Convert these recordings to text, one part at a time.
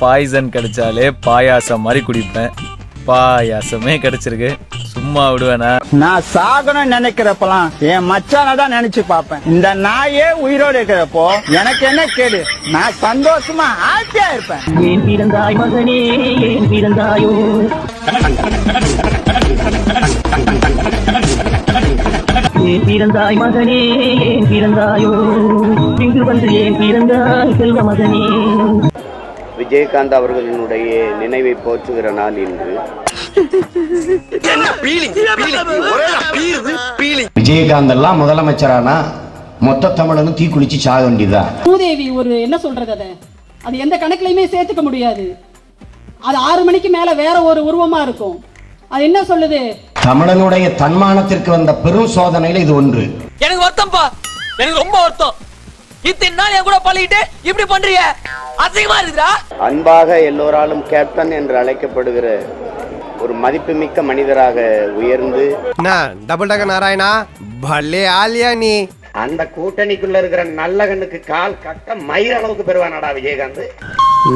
Poison கிடைச்சாலே பாயாசம் மாதிரி குடிப்பேன். பாயாசமே கிடைச்சிருக்கு. சும்மா விடுவேனா? நான் சாகணும்னு நினைக்கிறப்பலாம் என் மச்சான தான் நினைச்சு பார்ப்பேன். இந்த நாயே உயிரோடு இருக்கிறப்போ எனக்கு என்ன கேடு? நான் சந்தோஷமா ஹாப்பியா இருப்பேன். ஏன் பிறந்தாய் மகனே ஏன் பிறந்தாயோ. ஏன் பிறந்தாய் மகனே ஏன் பிறந்தாயோ. இங்கு வந்து ஏன் பிறந்தாய் செல்வ மகனே. விஜயகாந்த் அவர்களினுடைய நினைவை போற்றுகிற நாள் இன்று. விஜயகாந்த் எல்லாம் முதலமைச்சரானா? மொத்த தமிழனும் தீக்குளிச்சு சாக வேண்டியதுதான். மூதேவி ஒரு என்ன சொல்றது அதை? அது எந்த கணக்குலையுமே சேர்த்துக்க முடியாது. அது ஆறு மணிக்கு மேல வேற ஒரு உருவமா இருக்கும். அது என்ன சொல்லுது? தமிழனுடைய தன்மானத்திற்கு வந்த பெரும் சோதனையில இது ஒன்று. எனக்கு வருத்தம்ப்பா எனக்கு ரொம்ப வருத்தம். இத்தனை நாள் என் கூட பழகிட்டு இப்படி பண்றீங்க அசிங்கமா இருக்குதா அன்பாக எல்லோராலும் கேப்டன் என்று அழைக்கப்படுகிற ஒரு மதிப்புமிக்க மனிதராக உயர்ந்து டபுள் டக்க நாராயணா? பல்லே ஆலியா நீ. அந்த கூட்டணிக்குள்ள இருக்கிற நல்ல கண்ணுக்கு கால் கட்ட மயிர் அளவுக்கு பெறுவானாடா விஜயகாந்த்.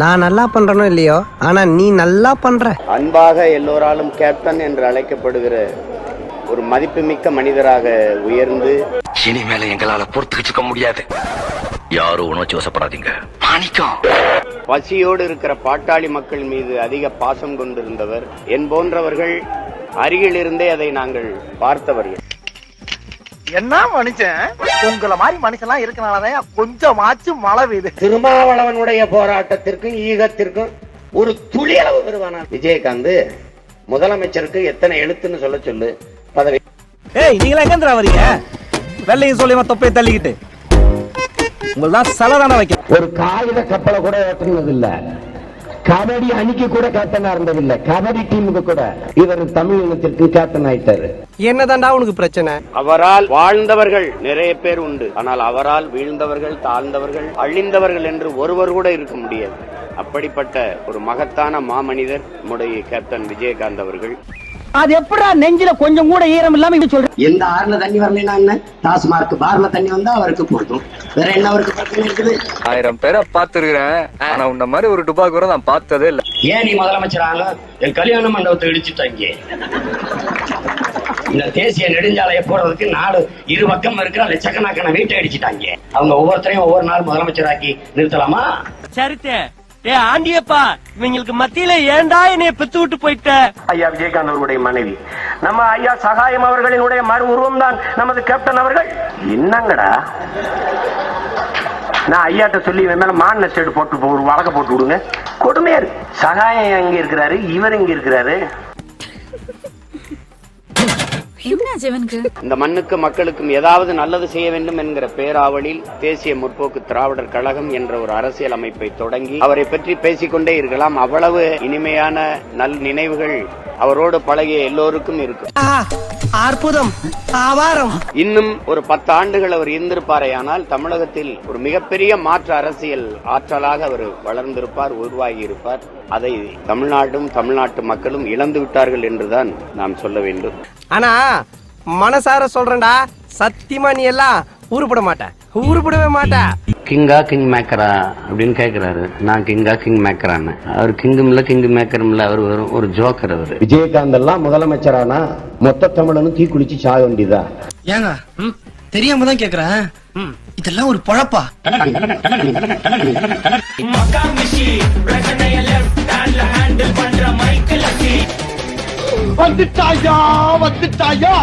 நான் நல்லா பண்றனோ இல்லையோ? ஆனா நீ நல்லா பண்ற. அன்பாக எல்லோராலும் கேப்டன் என்று அழைக்கப்படுகிற ஒரு மதிப்புமிக்க மனிதராக உயர்ந்து இனிமேல எங்களால பொறுத்துக்கிட்டு இருக்க முடியாது. யாரும் உணர்ச்சி வசப்படாதீங்க. மாணிக்கம். பசியோடு இருக்கிற பாட்டாளி மக்கள் மீது அதிக பாசம் கொண்டிருந்தவர் என் போன்றவர்கள் அருகில் இருந்தே அதை நாங்கள் பார்த்தவர்கள் என்ன மனுஷன்? உங்களை மாதிரி மனுஷன்லாம் இருக்கனாலதான் கொஞ்சமாச்சும் மழை பெய்யுது. திருமாவளவனுடைய போராட்டத்திற்கும் ஈகத்திற்கும் ஒரு துளி அளவு பெறுவானா? விஜயகாந்த் முதலமைச்சருக்கு எத்தனை எழுத்துன்னு சொல்ல சொல்லு. பதவி ஏய் நீங்களா எங்க வரீங்க? வெள்ளையும் சொல்லி தொப்பையை தள்ளிக்கிட்டு. உங்களதான் சலதான வைக்க ஒரு காகித கப்பலை கூட ஓட்டுனது இல்ல கபடி அணிக்கு கூட கேப்டனா இருந்ததில்ல. கபடி டீமுக்கு கூட. இவர் தமிழ் இனத்திற்கு கேப்டன் ஆயிட்டாரு. என்னதான்டா உனக்கு பிரச்சனை? அவரால் வாழ்ந்தவர்கள் நிறைய பேர் உண்டு. ஆனால் அவரால் வீழ்ந்தவர்கள் தாழ்ந்தவர்கள் அழிந்தவர்கள் என்று ஒருவர் கூட இருக்க முடியாது. அப்படிப்பட்ட ஒரு மகத்தான மாமனிதர் நம்முடைய கேப்டன் விஜயகாந்த் அவர்கள். அது எப்படா நெஞ்சில கொஞ்சம் கூட ஈரம் இல்லாம இங்க சொல்ற? எந்த ஆறுல தண்ணி வரலைன்னா என்ன? டாஸ்மார்க் பார்ல தண்ணி வந்தா அவருக்கு போதும். வேற என்ன அவருக்கு பிரச்சனை இருக்குது? ஆயிரம் பேரை பார்த்துருக்கிறேன். ஆனா உன்ன மாதிரி ஒரு டுபா கூட நான் பார்த்ததே இல்ல. ஏன் நீ முதலமைச்சர்? ஆக என் கல்யாண மண்டபத்தை இடிச்சுட்டாங்க இந்த தேசிய நெடுஞ்சாலையை போடுறதுக்கு நாடு இரு பக்கம் இருக்கிற லட்சக்கணக்கான வீட்டை அடிச்சுட்டாங்க அவங்க ஒவ்வொருத்தரையும் ஒவ்வொரு நாள் முதலமைச்சராக்கி நிறுத்தலாமா? சரித்தே. ஏ ஆண்டியப்பா இவங்களுக்கு மத்தியில ஏன்டா என்னைய பித்து விட்டு போயிட்ட? ஐயா விஜயகாந்த் அவர்களுடைய மனைவி. நம்ம ஐயா சகாயம் அவர்களினுடைய மறு உருவம் தான் நமது கேப்டன் அவர்கள். என்னங்கடா? நான் ஐயாட்ட சொல்லி இவன் மேல மான சைடு போட்டு ஒரு வழக்க போட்டு விடுங்க. கொடுமையாரு சகாயம் எங்க இருக்கிறாரு? இவர் இங்க இருக்கிறாரு? இந்த மண்ணுக்கு மக்களுக்கும் ஏதாவது நல்லது செய்ய வேண்டும் என்கிற பேராவலில் தேசிய முற்போக்கு திராவிடர் கழகம் என்ற ஒரு அரசியல் அமைப்பை தொடங்கி அவரை பற்றி பேசிக்கொண்டே இருக்கலாம். அவ்வளவு இனிமையான நல் நினைவுகள் அவரோடு பழகிய எல்லோருக்கும் இருக்கும். அற்புதம் ஆவாரம். இன்னும் ஒரு பத்து ஆண்டுகள் அவர் இருந்திருப்பாரேயானால் தமிழகத்தில் ஒரு மிகப்பெரிய மாற்று அரசியல் ஆற்றலாக அவர் வளர்ந்திருப்பார் உருவாகி இருப்பார் அதை தமிழ்நாடும் தமிழ்நாட்டு மக்களும் இழந்து விட்டார்கள் என்றுதான் நாம் சொல்ல வேண்டும். ஆனா மனசார சொல்றேன்டா. சத்தியமா நீ எல்லாம் உருப்பட மாட்ட. உருப்படவே மாட்ட கிங்கா கிங் மேக்கரா அப்படின்னு கேக்குறாரு. நான் கிங்கா கிங் மேக்கரான்னு அவர் கிங்கும் இல்ல கிங் மேக்கரும் இல்ல அவர் வெறும் ஒரு ஜோக்கர் அவர். விஜயகாந்த் எல்லாம் முதலமைச்சரானா? மொத்த தமிழனும் தீக்குளிச்சு சாக வேண்டியதா? ஏங்க தெரியாம தான் கேக்குறேன். இதெல்லாம் ஒரு பொழப்பா? வந்துட்டாயா வந்துட்டாயா?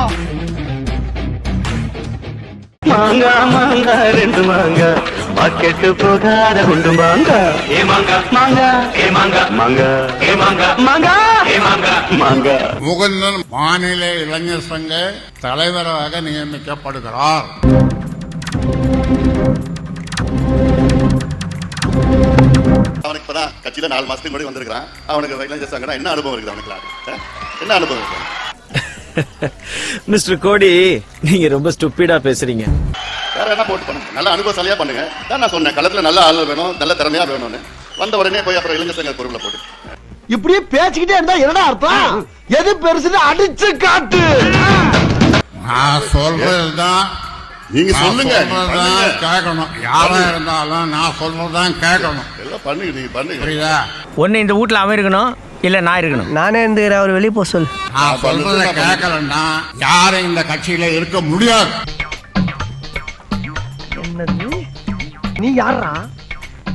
மாங்கா மாங்கா ரெண்டு மாங்கா. மார்க்கெட்டு போகாத குண்டு மாங்கா. ஏ மாங்கா. மாங்கா. ஏ மாங்கா. மாங்கா. ஏ மாங்கா. மாங்கா. ஏ மாங்கா. மாங்கா. முகுந்தன் மாநில இளைஞர் சங்க தலைவராக நியமிக்கப்படுகிறார். அவனுக்கு இப்பதான் கட்சியில நாலு மாசத்துக்கு முன்னாடி வந்திருக்கான் அவனுக்கு இளைஞர் சங்கடம் என்ன அனுபவம் இருக்குது அவனுக்கு? என்ன அனுபவம் இருக்கு மிஸ்டர் கோடி நீங்க ரொம்ப ஸ்டூப்பிடா பேசுறீங்க. வேற என்ன போட்டு பண்ணுங்க? நல்ல அனுபவசாலியா பண்ணுங்க. தான் நான் சொன்னேன் களத்துல நல்ல ஆள் வேணும் நல்ல திறமையா வேணும்னு. வந்த உடனே போய் அப்புறம் இளைஞர் சங்க பொருளை போட்டு. இப்படியே பேசிக்கிட்டே இருந்தா என்னடா அர்த்தம்? எது பெருசுன்னு அடிச்சு காட்டு. நான் சொல்றதுதான் நீங்க சொல்லுங்க. கேட்கணும். யாரா இருந்தாலும் நான் சொல்றதுதான் கேட்கணும். எல்லாம் பண்ணுங்க நீங்க பண்ணுங்க. புரியுதா? ஒன்று இந்த வீட்டில் அவன் இருக்கணும் இல்லை நான் இருக்கணும். நானே இருந்துக்கிறேன் அவர் வெளியே போக சொல்லு. நான் சொல்றத கேட்கலன்னா யாரும் இந்த கட்சியில இருக்க முடியாது. என்னது? நீ யாரா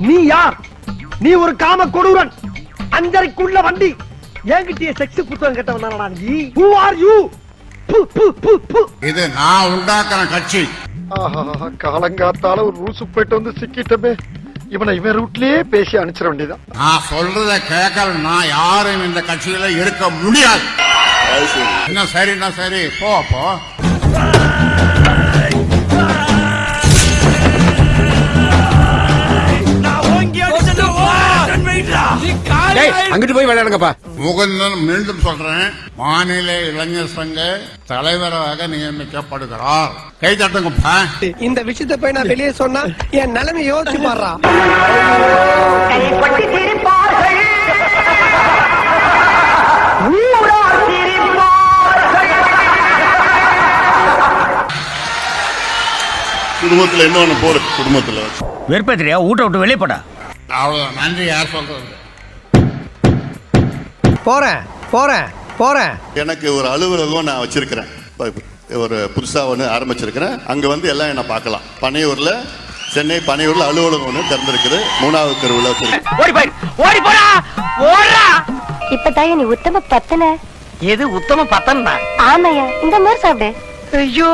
நீ யார்? நீ ஒரு காம கொடூரன். அஞ்சரைக்குள்ள வண்டி. என்கிட்டயே செக்ஸ் புத்தகம் கேட்டவன் நீ? ஹூ ஆர் யூ இது நான் உண்டாக்குற கட்சி. காலங்காத்தால ஒரு ரூசு போயிட்டு வந்து சிக்கிட்டமே. இவனை இவன் ரூட்லயே பேசி அனுப்பிச்சிட வேண்டியதான் நான் சொல்றத கேட்கலன்னா யாரும் இந்த கட்சியில இருக்க முடியாது. என்ன சரின்னா சரி? போ போ. அங்கிட்டு போய் விளையாடுங்கப்பா. முகுந்தன் மீண்டும் சொல்றேன். மாநில இளைஞர் சங்க தலைவராக நியமிக்கப்படுகிறார். கை தட்டுங்கப்பா இந்த விஷயத்தை போய் நான் வெளியே சொன்னா என் நிலைமை யோசிச்சு பாடுறா. குடும்பத்துல இன்னொன்னு போடு குடும்பத்துல. வெறுப்பேத்திரியா ஊட்ட விட்டு வெளியே போடா. அவ்வளவுதான். நன்றி யார் சொல்றது? போறேன் போறேன் போறேன். எனக்கு ஒரு அலுவலகம் நான் வச்சிருக்கிறேன். ஒரு புதுசா ஒன்று ஆரம்பிச்சிருக்கிறேன். அங்க வந்து எல்லாம் என்ன பார்க்கலாம். பனையூர்ல சென்னை பனையூர்ல அலுவலகம் ஒன்று திறந்திருக்குது. மூணாவது தெருவில் இப்பதான் நீ உத்தம பத்தன. எது உத்தம பத்தன் தான் ஆமையா இந்த மாதிரி சாப்பிடு. ஐயோ.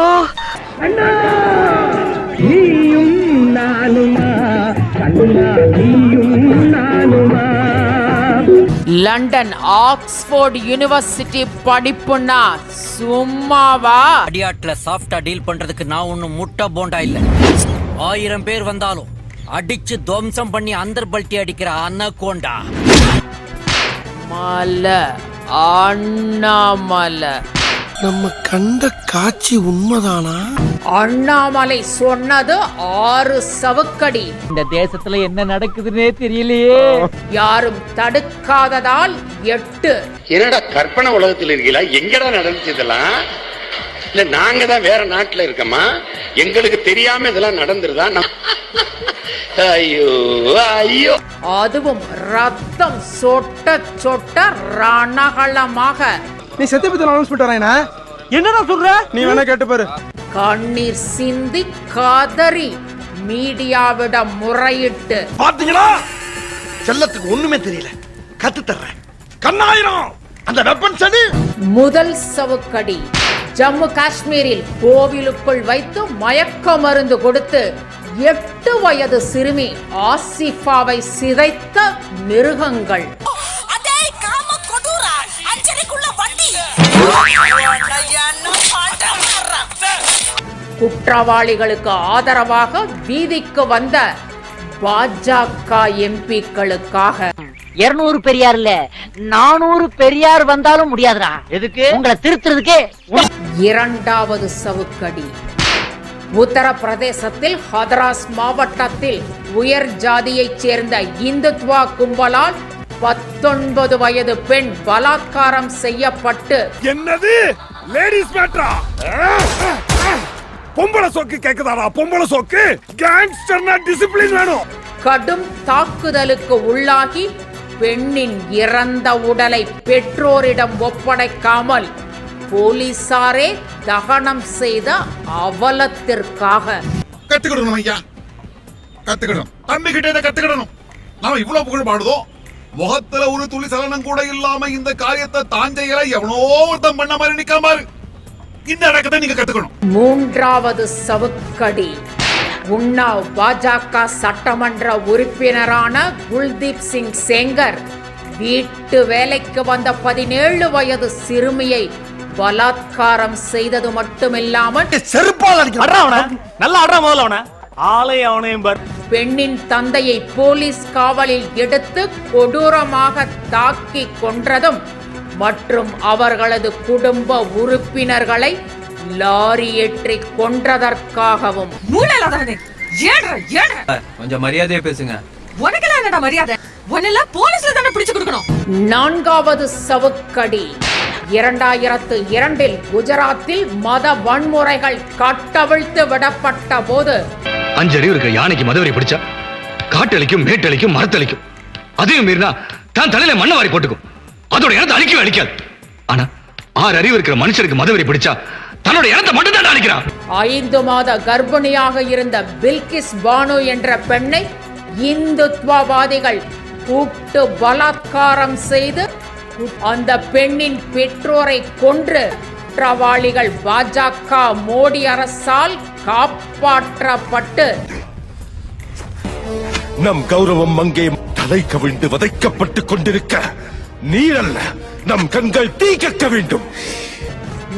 லண்டன் ஆக்ஸ்போர்ட் யுனிவர்சிட்டி படிப்புன்னா சும்மாவா? அடியாட்ல சாஃப்டா டீல் பண்றதுக்கு நான் ஒண்ணும் முட்டை போண்டா இல்ல. ஆயிரம் பேர் வந்தாலும் அடிச்சு துவம்சம் பண்ணி அந்தர் பல்ட்டி அடிக்கிற அன்னகோண்டா மலை அண்ணாமலை. நம்ம கண்ட காட்சி உண்மைதானா? அண்ணாமலை சொன்னது ஆறு சவுக்கடி. இந்த தேசத்துல என்ன நடக்குதுன்னே தெரியலையே. யாரும் தடுக்காததால் எட்டு. என்னடா கற்பனை உலகத்தில் இருக்கீங்களா? எங்கடா நடந்துச்சு இதெல்லாம்? இல்ல நாங்க தான் வேற நாட்டுல இருக்கோமா? எங்களுக்கு தெரியாம இதெல்லாம் நடந்துருதா? நம்- ஐயோ ஐயோ. அதுவும் ரத்தம் சொட்ட சொட்ட ரணகளமாக நீ செத்து பத்தி அனௌன்ஸ்மெண்ட் வரேனா என்னடா சொல்ற? நீ வேணா கேட்டு பாரு. கண்ணீர் சிந்தி கதறி மீடியாவிடம் முறையிட்டு. பாத்தீங்களா? செல்லத்துக்கு ஒண்ணுமே தெரியல. கத்து தர்றேன். கண்ணாயிரம்! அந்த வெப்பன் சனி முதல் சவுக்கடி ஜம்மு காஷ்மீரில் கோவிலுக்குள் வைத்து மயக்க மருந்து கொடுத்து எட்டு வயது சிறுமி ஆசிஃபாவை சிதைத்த மிருகங்கள். குற்றவாளிகளுக்கு ஆதரவாக வீதிக்கு வந்த பாஜக எம்பிக்களுக்காக. இருநூறு பெரியார் இல்ல நானூறு பெரியார் வந்தாலும் முடியாதுடா. எதுக்கு? உங்களை திருத்துறதுக்கே இரண்டாவது சவுக்கடி. உத்தரப்பிரதேசத்தில் ஹதராஸ் மாவட்டத்தில் உயர் ஜாதியைச் சேர்ந்த இந்துத்வா கும்பலால் பத்தொன்பது வயது பெண் பலாத்காரம் செய்யப்பட்டு என்னது? லேடிஸ் மேட்ரா பொம்பளை சோக்கு கேக்குதாடா? பொம்பளை சோக்கு? கேங்ஸ்டர்னா டிசிப்ளின் வேணும். கடும் தாக்குதலுக்கு உள்ளாகி பெண்ணின் இறந்த உடலை பெற்றோரிடம் ஒப்படைக்காமல் போலீசாரே தகனம் செய்த அவலத்திற்காக. கத்துக்கிடணும் ஐயா. கத்துக்கிடணும். தம்பி கிட்ட இதை கத்துக்கிடணும். நாம இவ்வளவு புகழ் பாடுதோம் முகத்துல ஒரு துளி சலனம் கூட இல்லாம இந்த காரியத்தை தான் செய்யல எவனோ ஒருத்தன் பண்ண மாதிரி நிக்காம. இந்த அடக்கத்தை நீங்க கத்துக்கணும். மூன்றாவது சவுக்கடி. உன்னாவ் பாஜக சட்டமன்ற உறுப்பினரான குல்தீப் சிங் செங்கர் வீட்டு வேலைக்கு வந்த பதினேழு வயது சிறுமியை பலாத்காரம் செய்தது மட்டுமில்லாமல் செருப்பால் நல்லா ஆடுறா முதல்ல அவன. ஆளை அவனையும் பெண்ணின் தந்தையை போலீஸ் காவலில் எடுத்து கொடூரமாக தாக்கி கொன்றதும் மற்றும் அவர்களது குடும்ப உறுப்பினர்களை லாரி ஏற்றி கொன்றதற்காகவும். கொஞ்சம் மரியாதையா பேசுங்க. நான்காவது சவுக்கடி. இரண்டாயிரத்து இரண்டில் குஜராத்தில் மத வன்முறைகள் கட்டவிழ்த்து விடப்பட்ட போது அஞ்சறிவு இருக்க யானைக்கு மதவரி பிடிச்சா காட்டளிக்கும் மேட்டளிக்கும் மரத்தளிக்கும். அதையும் மீறினா தான் தலையில மண்ணை வாரி போட்டுக்கும். அதோட இனத்தை அழிக்கவே அழிக்காது. ஆனா ஆறு அறிவு இருக்கிற மனுஷருக்கு மதவெறி பிடிச்சா தன்னோட இனத்தை மட்டும் தான் அழிக்கிறான். ஐந்து மாத கர்ப்பிணியாக இருந்த பில்கிஸ் பானு என்ற பெண்ணை இந்துத்வவாதிகள் கூட்டு பலாத்காரம் செய்து அந்த பெண்ணின் பெற்றோரை கொன்று குற்றவாளிகள் பாஜக மோடி அரசால் காப்பாற்றப்பட்டு. நம் கௌரவம் அங்கே தலை கவிழ்ந்து வதைக்கப்பட்டுக் கொண்டிருக்க. நீரல்ல நம் கண்கள் தீ கக்க வேண்டும்.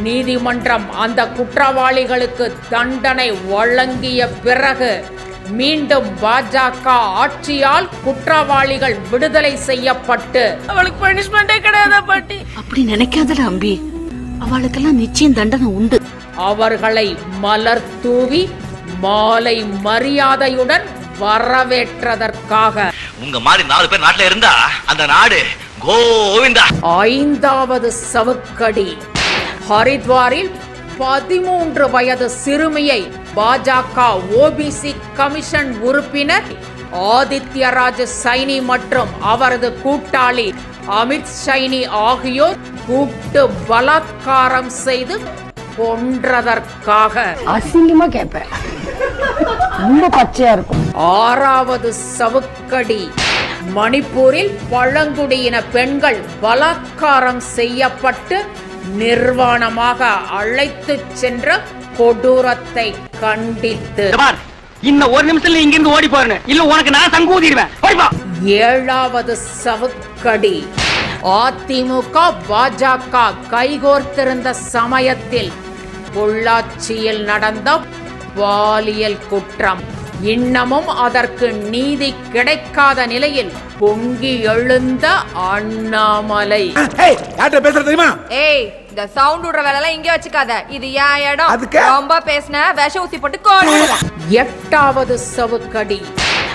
நீதிமன்றம் அந்த குற்றவாளிகளுக்கு தண்டனை வழங்கிய பிறகு மீண்டும் பாஜக ஆட்சியால் குற்றவாளிகள் விடுதலை செய்யப்பட்டு. அவளுக்கு பனிஷ்மெண்டே கிடையாதா பாட்டி? அப்படி நினைக்காதடா அம்பி. அவளுக்கெல்லாம் நிச்சயம் தண்டனை உண்டு. அவர்களை மலர் தூவி மாலை மரியாதையுடன் வரவேற்றதற்காக. உங்க மாதிரி நாலு பேர் நாட்டுல இருந்தா அந்த நாடு கோவிந்தா. ஐந்தாவது சவுக்கடி. ஹரித்வாரில் பதிமூன்று வயது சிறுமியை பாஜக ஓபிசி கமிஷன் உறுப்பினர் ஆதித்யராஜ் சைனி மற்றும் அவரது கூட்டாளி அமித் சைனி ஆகியோர் கூட்டு பலாத்காரம் செய்து கொன்றதற்காக. அசிங்கமா கேட்பேன் ரொம்ப பச்சையா இருக்கும். ஆறாவது சவுக்கடி. மணிப்பூரில் பழங்குடியின பெண்கள் பலாத்காரம் செய்யப்பட்டு நிர்வாணமாக அழைத்துச் சென்ற கொடூரத்தை கண்டித்து. இன்னும் ஒரு நிமிஷத்துல இங்க இருந்து ஓடி போறேன் இல்ல உனக்கு நான் சங்கூதிடுவேன். ஏழாவது சவுக்கடி. அதிமுக பாஜக கைகோர்த்திருந்த சமயத்தில் பொள்ளாச்சியில் நடந்த பாலியல் குற்றம். இன்னமும் அதற்கு நீதி கிடைக்காத நிலையில் பொங்கி எழுந்த அண்ணாமலை. யார்கிட்ட பேசுற தெரியுமா? ஏய் இந்த சவுண்ட் விடுற வேலை எல்லாம் இங்க வச்சுக்காத. இது ஏன் இடம்? அதுக்கு? ரொம்ப பேசின விஷ ஊசி போட்டு எட்டாவது சவுக்கடி.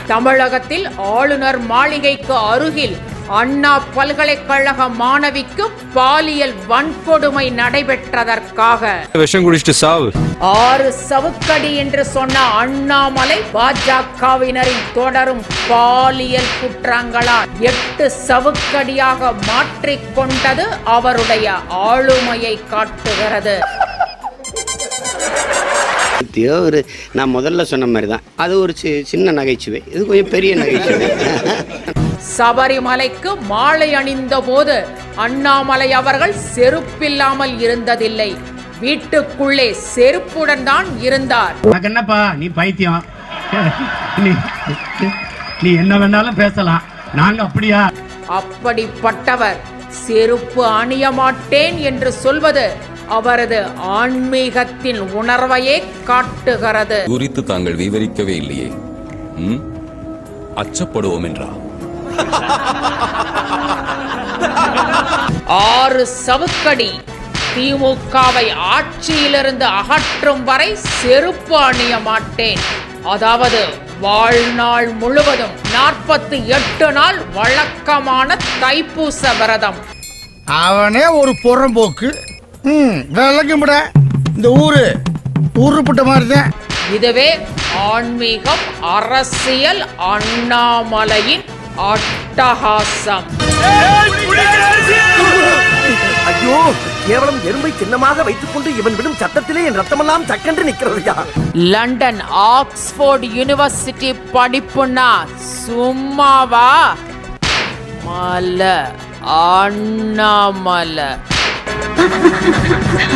தமிழகத்தில் ஆளுநர் மாளிகைக்கு அருகில் அண்ணா பல்கலைக்கழக மாணவிக்கு பாலியல் வன்கொடுமை நடைபெற்றதற்காக. விஷம் குடிச்சிட்டு சாவு. ஆறு சவுக்கடி என்று சொன்ன அண்ணாமலை பாஜகவினரின் தொடரும் பாலியல் குற்றங்களால் எட்டு சவுக்கடியாக மாற்றிக்கொண்டது அவருடைய ஆளுமையை காட்டுகிறது. பத்தியோ ஒரு நான் முதல்ல சொன்ன மாதிரி தான் அது ஒரு சி- சின்ன நகைச்சுவை. இது கொஞ்சம் பெரிய நகைச்சுவை. சபரிமலைக்கு மாலை அணிந்த போது அண்ணாமலை அவர்கள் செருப்பில்லாமல் இருந்ததில்லை. வீட்டுக்குள்ளே செருப்புடன் தான் இருந்தார். என்னப்பா? நீ பைத்தியம். நீ நீ என்ன வேணாலும் பேசலாம். நாங்க அப்படியா? அப்படிப்பட்டவர் செருப்பு அணிய மாட்டேன் என்று சொல்வது அவரது ஆன்மீகத்தின் உணர்வையே காட்டுகிறது. குறித்து தாங்கள் விவரிக்கவே இல்லையே. ம்? அச்சப்படுவோம் என்றா ஆறு சவுக்கடி திமுகவை ஆட்சியிலிருந்து அகற்றும் வரை செருப்பு அணிய மாட்டேன். அதாவது வாழ்நாள் முழுவதும் நாற்பத்தி எட்டு நாள் வழக்கமான தைப்பூச விரதம். அவனே ஒரு புறம்போக்கு. ம் விளக்கும்பட இந்த ஊரு ஊருப்பட்ட மாதிரி தான் இதுவே ஆன்மீகம் அரசியல் அண்ணாமலையின் அட்டகாசம். ஐயோ கேவலம் எறும்பை சின்னமாக வைத்துக் கொண்டு இவன் விடும் சத்தத்திலே என் ரத்தமெல்லாம் சக்கென்று நிக்கிறதையா லண்டன் ஆக்ஸ்போர்ட் யூனிவர்சிட்டி படிப்புனா சும்மாவா? மல அண்ணாமலை.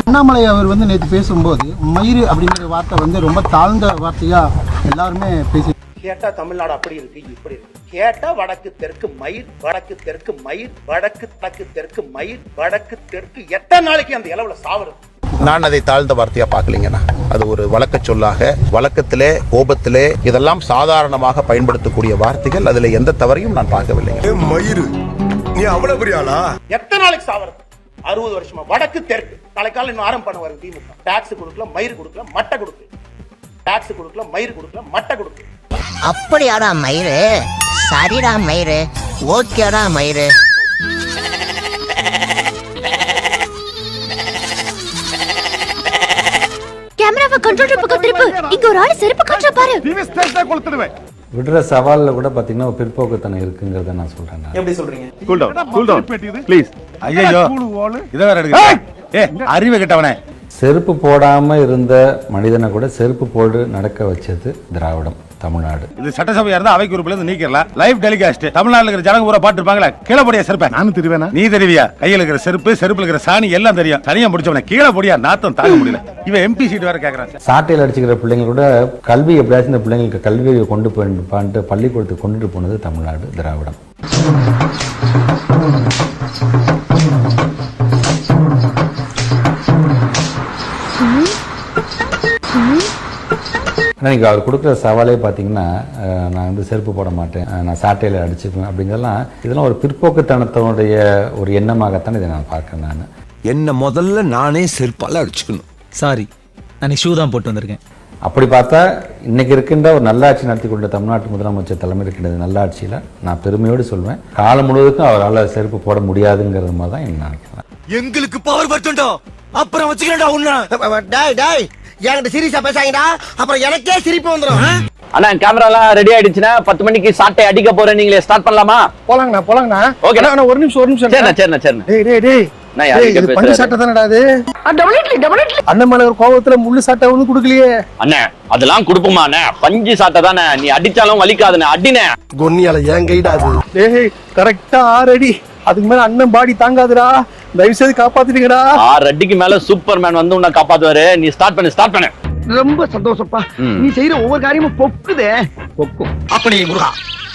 அண்ணாமலை அவர் வந்து நேற்று பேசும்போது மயிறு அப்படிங்கிற வார்த்தை வந்து ரொம்ப தாழ்ந்த வார்த்தையா எல்லாருமே பேசி கேட்டா தமிழ்நாடு அப்படி இருக்கு இப்படி இருக்கு. கேட்டா வடக்கு தெற்கு மயிர் வடக்கு தெற்கு மயிர் வடக்கு தெற்கு தெற்கு மயிர் வடக்கு தெற்கு. எத்தனை நாளைக்கு அந்த இளவுல சாவறது? நான் அதை தாழ்ந்த வார்த்தையா பார்க்கலீங்கண்ணா. அது ஒரு வழக்க சொல்லாக வழக்கத்திலே கோபத்திலே இதெல்லாம் சாதாரணமாக பயன்படுத்தக்கூடிய வார்த்தைகள். அதுல எந்த தவறையும் நான் பார்க்கவில்லைங்க மயிறு நீ அவ்வளவு பெரிய ஆளா? எத்தனை நாளைக்கு சாவறது? அறுபது வருஷமா. வடக்கு தெற்கு. காலையில் இன்னும் ஆரம்பம் பண்ண வரும் திமுக. டாக்ஸ் கொடுக்கல மயிர் கொடுக்கல மட்டை கொடுக்கல. டாக்ஸ் கொடுக்கல மயிர் கொடுக்கல மட்டை கொடுக்கல. அப்படியாடா மயிறு? சரிடா மயிறு. ஓகேடா மயிறு. கேமராவை கண்ட்ரோல் பக்கம் திருப்பு. இங்க ஒரு ஆளு செருப்பு காட்டுற பாரு. விடுற சவாலில் கூட பார்த்தீங்கன்னா ஒரு பிற்போக்குத்தனம் இருக்குங்கிறத நான் சொல்கிறேன் நான். எப்படி சொல்றீங்க? Cool down cool down please ஐயோ இதை வேற எடுக்க ஏ அறிவு கெட்டவனே. செருப்பு போடாமல் இருந்த மனிதனை கூட செருப்பு போடு நடக்க வச்சது திராவிடம். தமிழ்நாடு. இது சட்டசபையா இருந்தா அவை குறிப்பில இருந்து நீக்கிடலாம் லைவ் டெலிகாஸ்ட் தமிழ்நாட்டுல இருக்கிற ஜனங்க பூரா பாட்டு இருப்பாங்களா கீழே போடியா செருப்பை. நானும் தெரிவேனா? நீ தெரிவியா? கையில இருக்கிற செருப்பு செருப்புல இருக்கிற சாணி எல்லாம் தெரியும். தனியா முடிச்சவன கீழே போடியா நாத்தம் தாங்க முடியல. இவன் எம்பி சீட் வேற கேக்குறான். சாட்டையில் அடிச்சுக்கிற பிள்ளைங்க கூட கல்வி எப்படியாச்சும் இந்த பிள்ளைங்களுக்கு கல்வியை கொண்டு போயிட்டு பள்ளிக்கூடத்துக்கு கொண்டுட்டு போனது தமிழ்நாடு திராவிடம். ஆனால் நீங்கள் அவர் கொடுக்குற சவாலே பார்த்தீங்கன்னா நான் வந்து செருப்பு போட மாட்டேன். நான் சாட்டையில் அடிச்சுப்பேன் அப்படிங்கிறதெல்லாம் இதெல்லாம் ஒரு பிற்போக்குத்தனத்தினுடைய ஒரு எண்ணமாகத்தான் இதை நான் பார்க்குறேன் நான். என்ன முதல்ல நானே செருப்பால அடிச்சுக்கணும். சாரி நான் ஷூ தான் போட்டு வந்திருக்கேன். அப்படி பார்த்தா இன்னைக்கு இருக்கின்ற ஒரு நல்லாட்சி நடத்தி கொண்ட தமிழ்நாட்டு முதலமைச்சர் தலைமை இருக்கின்றது நல்லாட்சியில் நான் பெருமையோடு சொல்வேன். காலம் முழுவதுக்கும் அவரால் செருப்பு போட முடியாதுங்கிறது மாதிரி தான் நினைக்கிறேன். எங்களுக்கு பவர் பட்டுண்டோ அப்புறம் வச்சுக்கிறேன்டா உன்ன. டேய் டேய் என்கிட்ட சீரியஸா பேசாங்கடா அப்புறம் எனக்கே சிரிப்பு வந்துரும். அண்ணா கேமராலாம் ரெடி ஆயிடுச்சுன்னா பத்து மணிக்கு சாட்டை அடிக்க போறேன் நீங்களே ஸ்டார்ட் பண்ணலாமா? போலாங்கண்ணா போலாங்கண்ணா. ஓகே ஒரு நிமிஷம் ஒரு நிமிஷம். சரிண்ணா சரிண்ணா சரிண்ணா. டேய் டேய் டேய். நான்? சட்டை தானடா அது? அண்ணன் மேல ஒரு கோபத்துல முள்ளு சட்டை ஒண்ணு குடுக்கலையே. அண்ணே அதெல்லாம் கொடுப்போமா அண்ணே? பஞ்சு சாட்டை தானே நீ அடிச்சாலும் வலிக்காதுண்ணே அடினே கொன்னியால ஏன் கைடா அது டேய் கரெக்டா ஆறு அடி அதுக்கு மேல அண்ணன் பாடி தாங்காதுடா. தயவு செய்து காப்பாத்திட்டீங்கடா ஆறு அடிக்கு மேல சூப்பர் மேன் வந்து உன்னை காப்பாத்துவாரு. நீ ஸ்டார்ட் பண்ணு ஸ்டார்ட் பண்ணு. ரொம்ப சந்தோஷப்பா. நீ செய்யற ஒவ்வொரு காரியமும் பொக்குதே. பொக்கும். அப்பனே முருகா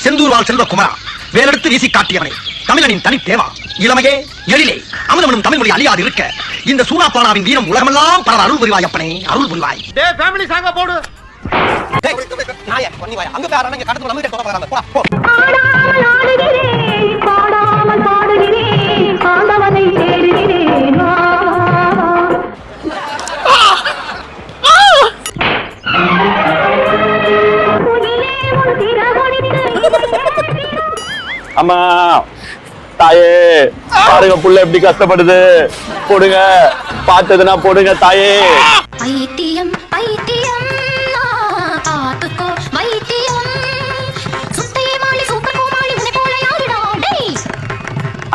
செந்தூர் வாழ் செல்வ குமரா வேலெடுத்து வீசி காட்டியவனே தமிழனின் தனி தேவா இளமையே எழிலே அமுதமனும் தமிழ் மொழி அழியாது இருக்க இந்த சூனாப்பானாவின் வீரம் உலகமெல்லாம் பலர் அருள் புரிவாய் அப்பனே அருள் புரிவாய். டேய் ஃபேமிலி சாங்க போடு. அங்க கடத்து நம்ம போறாங்க போ பாடாமல் பாடுகிறேன். ஆண்டவனை தேடுகிறேன்? அம்மா தாயே பாருங்க புள்ள எப்படி கஷ்டப்படுது. போடுங்க பார்த்ததுன்னா போடுங்க தாயே. பைத்தியம்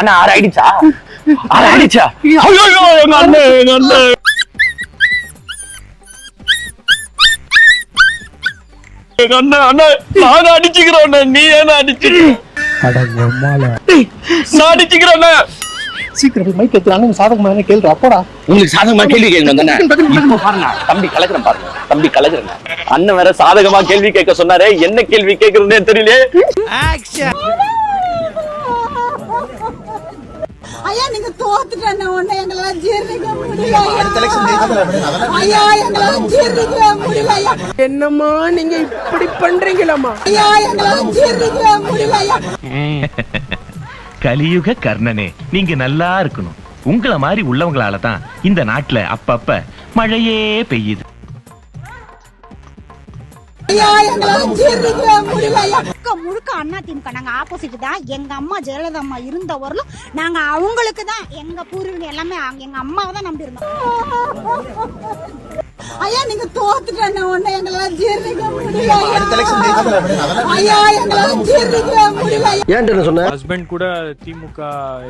அண்ணா ஆறு ஆயிடுச்சா? ஆறு ஆயிடுச்சா? ஐயோ எங்க அண்ணன் எங்க அண்ணன் எங்க அண்ணன் அடிச்சுக்கிறோம் அண்ணன். நீ ஏன்னா அடிச்சுக்கிறோம் நான் அடிச்சுக்கிறேன் அண்ணன். சீக்கிரம் மைக் எடுத்து அண்ணன் சாதகமான கேள்வி அப்போடா உங்களுக்கு சாதகமா கேள்வி கேட்கணும் தானே இப்போ பாருங்க தம்பி கலக்குறேன் பாருங்க தம்பி கலக்குறேங்க அண்ணன் வேற சாதகமா கேள்வி கேட்க சொன்னாரே என்ன கேள்வி கேட்கறதுன்னே தெரியல ஐயா நீங்க தோத்துட்டேன் உன்னை எங்களால ஜீர்ணிக்க முடியல ஐயா எங்களால ஜீர்ணிக்க முடியல ஐயா. என்னம்மா நீங்க இப்படி பண்றீங்களாமா ஐயா எங்களால ஜீர்ணிக்க முடியல ஐயா. கலியுக கர்ணனே நீங்க நல்லா இருக்கணும். உங்கள மாதிரி உள்ளவங்களால தான் இந்த நாட்டுல அப்பப்ப மழையே பெய்யுது. ஐயா எங்களால ஜீர்ணிக்க முடியல ஐயா. முழுக்க முழுக்க அண்ணா திமுக. நாங்க ஆப்போசிட் தான். எங்க அம்மா ஜெயலலிதா அம்மா இருந்த வரலும் நாங்க அவங்களுக்கு தான் எங்க பூர்வீகம் எல்லாமே அங்க எங்க அம்மாவை தான் நம்பி இருந்தோம் ஐயா நீங்க தோத்துட்டேன் உன்னை எங்களால ஜீர்ணிக்க முடியல ஐயா. எங்களால ஜீர்ணிக்க முடியல சொன்ன ஹஸ்பண்ட் கூட திமுக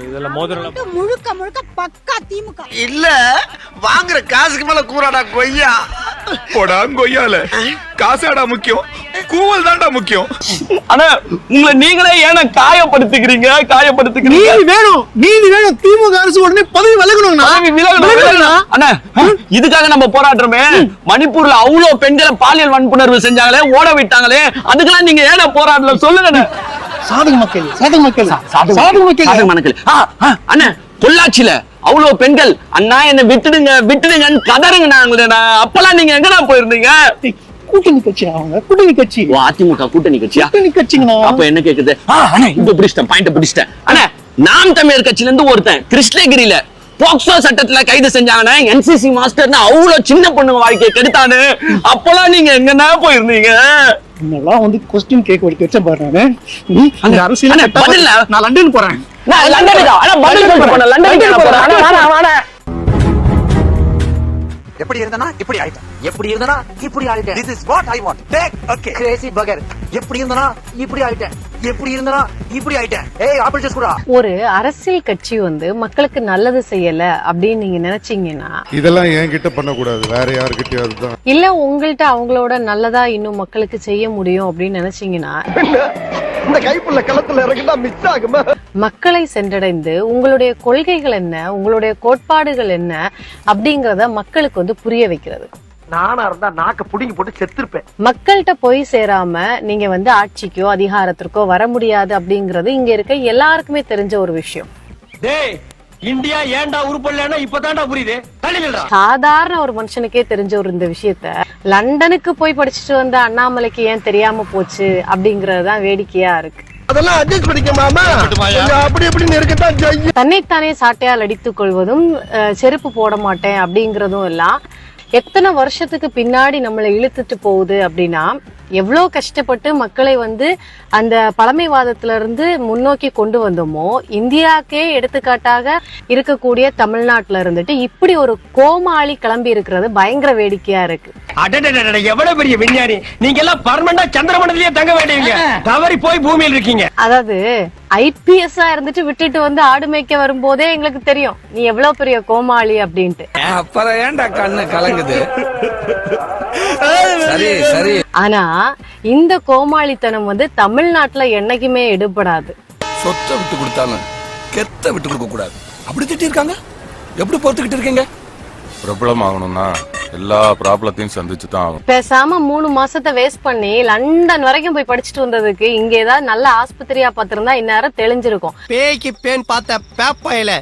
இதெல்லாம் மோதிரம் முழுக்க முழுக்க பக்கா திமுக. இல்ல வாங்குற காசுக்கு மேல கூறாடா கொய்யா. போடா கொய்யால. காசாடா முக்கியம். கூவல் தான்டா முக்கியம். அண்ணா உங்களை நீங்களே ஏன்னா காயப்படுத்திக்கிறீங்க? காயப்படுத்திக்கிறீங்க. நீதி வேணும். நீதி வேணும். திமுக அரசு உடனே பதவி விலகணும். அண்ணா இதுக்காக நம்ம போராடுறோமே. மணிப்பூர்ல அவ்வளவு பெண்களை பாலியல் வன்புணர்வு செஞ்சாங்களே ஓட விட்டாங்களே. அதுக்கெல்லாம் நீங்க ஏன்னா போராடல? சொல்லுங்க. சாதக மக்கள் சாதக மக்கள். சாதக மக்கள். சாதக மக்கள். அண்ணா பொள்ளாச்சியில அவ்வளவு பெண்கள் அண்ணா என்ன விட்டுடுங்க விட்டுடுங்கன்னு கதறுங்க நாங்களே அப்பெல்லாம் நீங்க எங்கடா போயிருந்தீங்க? கூட்டணி கட்சி அவங்க கூட்டணி கட்சி. ஓ அதிமுக கூட்டணி கட்சியா? கூட்டணி கட்சிங்கண்ணா அப்ப என்ன கேக்குது? அண்ணா இப்ப பிடிச்சிட்டேன் பாயிண்ட் பிடிச்சிட்டேன். அண்ணா நாம் தமிழர் கட்சியில இருந்து ஒருத்தன் கிருஷ்ணகிரியில போக்சோ சட்டத்துல கைது செஞ்சாங்கன்னா என்சிசி மாஸ்டர்னு அவ்வளவு சின்ன பொண்ணுங்க வாழ்க்கையை கெடுத்தானு? அப்பெல்லாம் நீங்க எங்கன்னா போயிருந்தீங்க? இன்னெல்லாம் வந்து கொஸ்டின் கேட்க வரைக்கும் வச்ச பாரு நானு. நீ அந்த அரசியல். நான் லண்டன் போறேன். நான் லண்டனுக்கா? அண்ணா, பதில். லண்டனுக்கு போறேன். எப்படி இருந்தனா இப்படி ஆயிட்டேன். எப்படி இருந்தனா இப்படி ஆயிட்டேன். This is what I want take okay crazy பகர் எப்படி இருந்தனா இப்படி ஆயிட்டேன். எப்படி இருந்தனா இப்படி ஆயிட்டேன். ஏய் ஆப்பிள் ஜூஸ் குடா. ஒரு அரசியல் கட்சி வந்து மக்களுக்கு நல்லது செய்யல அப்படின்னு நீங்க நினைச்சீங்கன்னா இதெல்லாம் என்கிட்ட பண்ணக்கூடாது. வேற யாருக்கிட்டயாவது தான். இல்ல உங்கள்ட்ட அவங்களோட நல்லதா இன்னும் மக்களுக்கு செய்ய முடியும் அப்படின்னு நினைச்சீங்கன்னா இந்த கைப்புள்ள களத்துல இறங்கிட்டா மிஸ் ஆகுமா? மக்களை சென்றடைந்து உங்களுடைய கொள்கைகள் என்ன உங்களுடைய கோட்பாடுகள் என்ன அப்படிங்கறத மக்களுக்கு வந்து புரிய வைக்கிறது. நானா இருந்தா நாக்க புடிங்கி போட்டு செத்துருப்பேன். மக்கள்கிட்ட போய் சேராம நீங்க வந்து ஆட்சிக்கோ அதிகாரத்திற்கோ வர முடியாது அப்படிங்கறது இங்க இருக்க எல்லாருக்குமே தெரிஞ்ச ஒரு விஷயம். டேய் இந்தியா ஏன்டா உருப்படலன்னா இப்பதான்டா புரியுது. சாதாரண ஒரு மனுஷனுக்கே தெரிஞ்ச ஒரு இந்த விஷயத்த லண்டனுக்கு போய் படிச்சுட்டு வந்த அண்ணாமலைக்கு ஏன் தெரியாம போச்சு அப்படிங்கறது தான் வேடிக்கையா இருக்கு. அதெல்லாம் அட்ஜஸ்ட் பண்ணிக்க மாமா. அப்படி இப்படின்னு இருக்கத்தான் செய்யும். தன்னைத்தானே சாட்டையால் அடித்துக் கொள்வதும் அஹ், செருப்பு போட மாட்டேன் அப்படிங்கறதும் எல்லாம் எத்தனை வருஷத்துக்கு பின்னாடி நம்மளை இழுத்துட்டு போகுது அப்படின்னா எவ்வளோ கஷ்டப்பட்டு மக்களை வந்து அந்த பழமைவாதத்துல இருந்து முன்னோக்கி கொண்டு வந்தோமோ இந்தியாக்கே எடுத்துக்காட்டாக இருக்கக்கூடிய தமிழ்நாட்டுல இருந்துட்டு இப்படி ஒரு கோமாளி கிளம்பி இருக்கிறது பயங்கர வேடிக்கையா இருக்கு. அடடடட எவ்வளவு பெரிய விஞ்ஞானி. நீங்க எல்லாம் பர்மனண்டா சந்திரமண்டலத்திலேயே தங்க வேண்டியவங்க. தவறி போய் பூமியில் இருக்கீங்க. அதாவது ஐபிஎஸ் இருந்துட்டு விட்டுட்டு வந்து ஆடு மேய்க்க வரும்போதே எங்களுக்கு தெரியும். நீ எவ்வளவு பெரிய கோமாளி அப்படின்ட்டு. அப்புறம் ஏன்டா கண்ணு கலங்குது? சரி சரி. ஆனா இந்த கோமாளித்தனம் வந்து தமிழ்நாட்டுல என்னைக்குமே எடுபடாது. சொத்தை விட்டு கொடுத்தாலும் கெத்த விட்டு கொடுக்க கூடாது. அப்படி திட்டி இருக்காங்க எப்படி பொறுத்துக்கிட்டு இருக்கீங்க? பிரபலம் ஆகணும்னா எல்லா ப்ராப்ளத்தையும் சந்திச்சு தான் பேசாம மூணு மாசத்தை வேஸ்ட் பண்ணி லண்டன் வரைக்கும் போய் படிச்சுட்டு வந்ததுக்கு இங்க ஏதாவது நல்ல ஆஸ்பத்திரியா பார்த்திருந்தா இந்நேரம் தெளிஞ்சிருக்கும். பேய்க்கு பேன் பார்த்த பேப்பாயில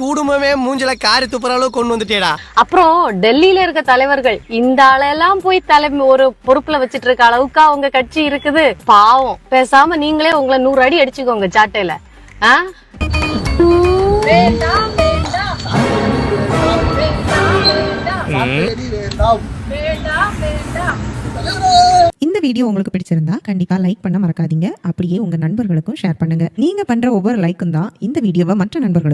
குடும்பமே மூஞ்சில காரி துப்புற அளவுக்கு கொண்டு வந்துட்டேடா. அப்புறம் டெல்லியில இருக்க தலைவர்கள் இந்த ஆளெல்லாம் போய் தலைமை ஒரு பொறுப்புல வச்சிட்டு இருக்க அளவுக்கு அவங்க கட்சி இருக்குது? பாவம். பேசாம நீங்களே உங்களை நூறு அடி அடிச்சுக்கோங்க சாட்டையில. ஆ? இந்த வீடியோ உங்களுக்கு பிடிச்சிருந்தா கண்டிப்பா லைக் பண்ண மறக்காதீங்க. அப்படியே உங்க நண்பர்களுக்கும் ஷேர் பண்ணுங்க. நீங்க பண்ற ஒவ்வொரு லைக்கும் தான் இந்த வீடியோவை மற்ற நண்பர்களுக்கும்